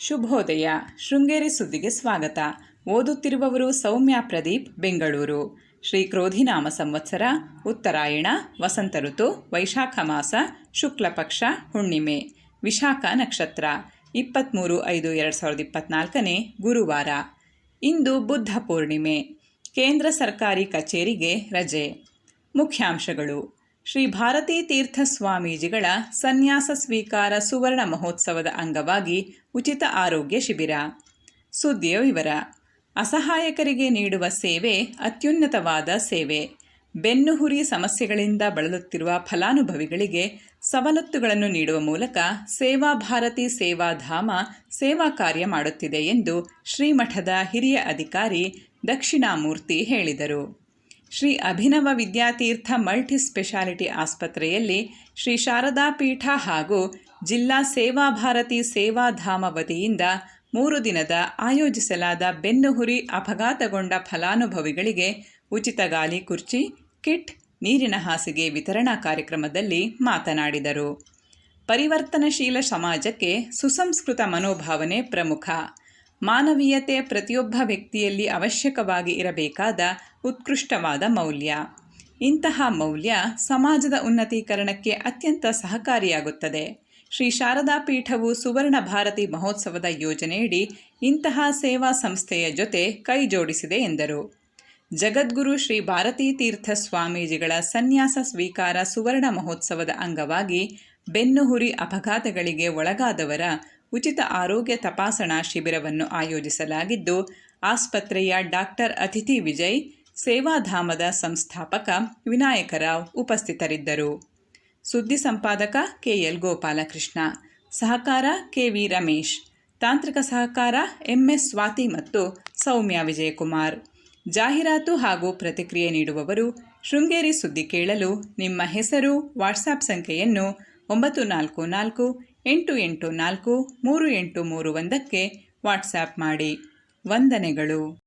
ಶುಭೋದಯ. ಶೃಂಗೇರಿ ಸುದ್ದಿಗೆ ಸ್ವಾಗತ. ಓದುತ್ತಿರುವವರು ಸೌಮ್ಯ ಪ್ರದೀಪ್, ಬೆಂಗಳೂರು. ಶ್ರೀ ಕ್ರೋಧಿನಾಮ ಸಂವತ್ಸರ, ಉತ್ತರಾಯಣ, ವಸಂತ ಋತು, ವೈಶಾಖ ಮಾಸ, ಶುಕ್ಲ ಪಕ್ಷ, ಹುಣ್ಣಿಮೆ. ವಿಶಾಖ ನಕ್ಷತ್ರ. ಇಪ್ಪತ್ತ್ಮೂರು ಐದು ಎರಡು ಸಾವಿರದ ಇಪ್ಪತ್ನಾಲ್ಕನೇ ಗುರುವಾರ. ಇಂದು ಬುದ್ಧ ಪೂರ್ಣಿಮೆ. ಕೇಂದ್ರ ಸರ್ಕಾರಿ ಕಚೇರಿಗೆ ರಜೆ. ಮುಖ್ಯಾಂಶಗಳು. ಶ್ರೀ ಭಾರತೀ ತೀರ್ಥ ಸ್ವಾಮೀಜಿಗಳ ಸನ್ಯಾಸ ಸ್ವೀಕಾರ ಸುವರ್ಣ ಮಹೋತ್ಸವದ ಅಂಗವಾಗಿ ಉಚಿತ ಆರೋಗ್ಯ ಶಿಬಿರ. ಸುದ್ದಿಯ ವಿವರ, ಅಸಹಾಯಕರಿಗೆ ನೀಡುವ ಸೇವೆ ಅತ್ಯುನ್ನತವಾದ ಸೇವೆ. ಬೆನ್ನುಹುರಿ ಸಮಸ್ಯೆಗಳಿಂದ ಬಳಲುತ್ತಿರುವ ಫಲಾನುಭವಿಗಳಿಗೆ ಸವಲತ್ತುಗಳನ್ನು ನೀಡುವ ಮೂಲಕ ಸೇವಾ ಭಾರತಿ ಸೇವಾಧಾಮ ಸೇವಾ ಕಾರ್ಯ ಮಾಡುತ್ತಿದೆ ಎಂದು ಶ್ರೀಮಠದ ಹಿರಿಯ ಅಧಿಕಾರಿ ದಕ್ಷಿಣಾಮೂರ್ತಿ ಹೇಳಿದರು. ಶ್ರೀ ಅಭಿನವ ವಿದ್ಯಾತೀರ್ಥ ಮಲ್ಟಿ ಸ್ಪೆಷಾಲಿಟಿ ಆಸ್ಪತ್ರೆಯಲ್ಲಿ ಶ್ರೀ ಶಾರದಾ ಪೀಠ ಹಾಗೂ ಜಿಲ್ಲಾ ಸೇವಾ ಭಾರತಿ ಸೇವಾಧಾಮ ವತಿಯಿಂದ ಮೂರು ದಿನದ ಆಯೋಜಿಸಲಾದ ಬೆನ್ನುಹುರಿ ಅಪಘಾತಗೊಂಡ ಫಲಾನುಭವಿಗಳಿಗೆ ಉಚಿತ ಗಾಲಿ ಕುರ್ಚಿ, ಕಿಟ್, ನೀರಿನ ಹಾಸಿಗೆ ವಿತರಣಾ ಕಾರ್ಯಕ್ರಮದಲ್ಲಿ ಮಾತನಾಡಿದರು. ಪರಿವರ್ತನಶೀಲ ಸಮಾಜಕ್ಕೆ ಸುಸಂಸ್ಕೃತ ಮನೋಭಾವನೆ ಪ್ರಮುಖ. ಮಾನವೀಯತೆ ಪ್ರತಿಯೊಬ್ಬ ವ್ಯಕ್ತಿಯಲ್ಲಿ ಅವಶ್ಯಕವಾಗಿ ಇರಬೇಕಾದ ಉತ್ಕೃಷ್ಟವಾದ ಮೌಲ್ಯ. ಇಂತಹ ಮೌಲ್ಯ ಸಮಾಜದ ಉನ್ನತೀಕರಣಕ್ಕೆ ಅತ್ಯಂತ ಸಹಕಾರಿಯಾಗುತ್ತದೆ. ಶ್ರೀ ಶಾರದಾ ಪೀಠವು ಸುವರ್ಣ ಭಾರತಿ ಮಹೋತ್ಸವದ ಯೋಜನೆಯಡಿ ಇಂತಹ ಸೇವಾ ಸಂಸ್ಥೆಯ ಜೊತೆ ಕೈ ಜೋಡಿಸಿದೆ ಎಂದರು. ಜಗದ್ಗುರು ಶ್ರೀ ಭಾರತೀ ತೀರ್ಥ ಸ್ವಾಮೀಜಿಗಳ ಸನ್ಯಾಸ ಸ್ವೀಕಾರ ಸುವರ್ಣ ಮಹೋತ್ಸವದ ಅಂಗವಾಗಿ ಬೆನ್ನುಹುರಿ ಅಪಘಾತಗಳಿಗೆ ಒಳಗಾದವರ ಉಚಿತ ಆರೋಗ್ಯ ತಪಾಸಣಾ ಶಿಬಿರವನ್ನು ಆಯೋಜಿಸಲಾಗಿದ್ದು, ಆಸ್ಪತ್ರೆಯ ಡಾಕ್ಟರ್ ಅತಿಥಿ ವಿಜಯ್, ಸೇವಾಧಾಮದ ಸಂಸ್ಥಾಪಕ ವಿನಾಯಕರಾವ್ ಉಪಸ್ಥಿತರಿದ್ದರು. ಸುದ್ದಿ ಸಂಪಾದಕ ಕೆಎಲ್ ಗೋಪಾಲಕೃಷ್ಣ, ಸಹಕಾರ ಕೆವಿ ರಮೇಶ್, ತಾಂತ್ರಿಕ ಸಹಕಾರ ಎಂಎಸ್ ಸ್ವಾತಿ ಮತ್ತು ಸೌಮ್ಯ ವಿಜಯಕುಮಾರ್. ಜಾಹೀರಾತು ಹಾಗೂ ಪ್ರತಿಕ್ರಿಯೆ ನೀಡುವವರು ಶೃಂಗೇರಿ ಸುದ್ದಿ ಕೇಳಲು ನಿಮ್ಮ ಹೆಸರು ವಾಟ್ಸಾಪ್ ಸಂಖ್ಯೆಯನ್ನು ಒಂಬತ್ತು ನಾಲ್ಕು ನಾಲ್ಕು ಎಂಟು ಎಂಟು ನಾಲ್ಕು ಮೂರು ಎಂಟು ಮೂರು ಒಂದಕ್ಕೆ ವಾಟ್ಸ್ಆ್ಯಪ್ ಮಾಡಿ. ವಂದನೆಗಳು.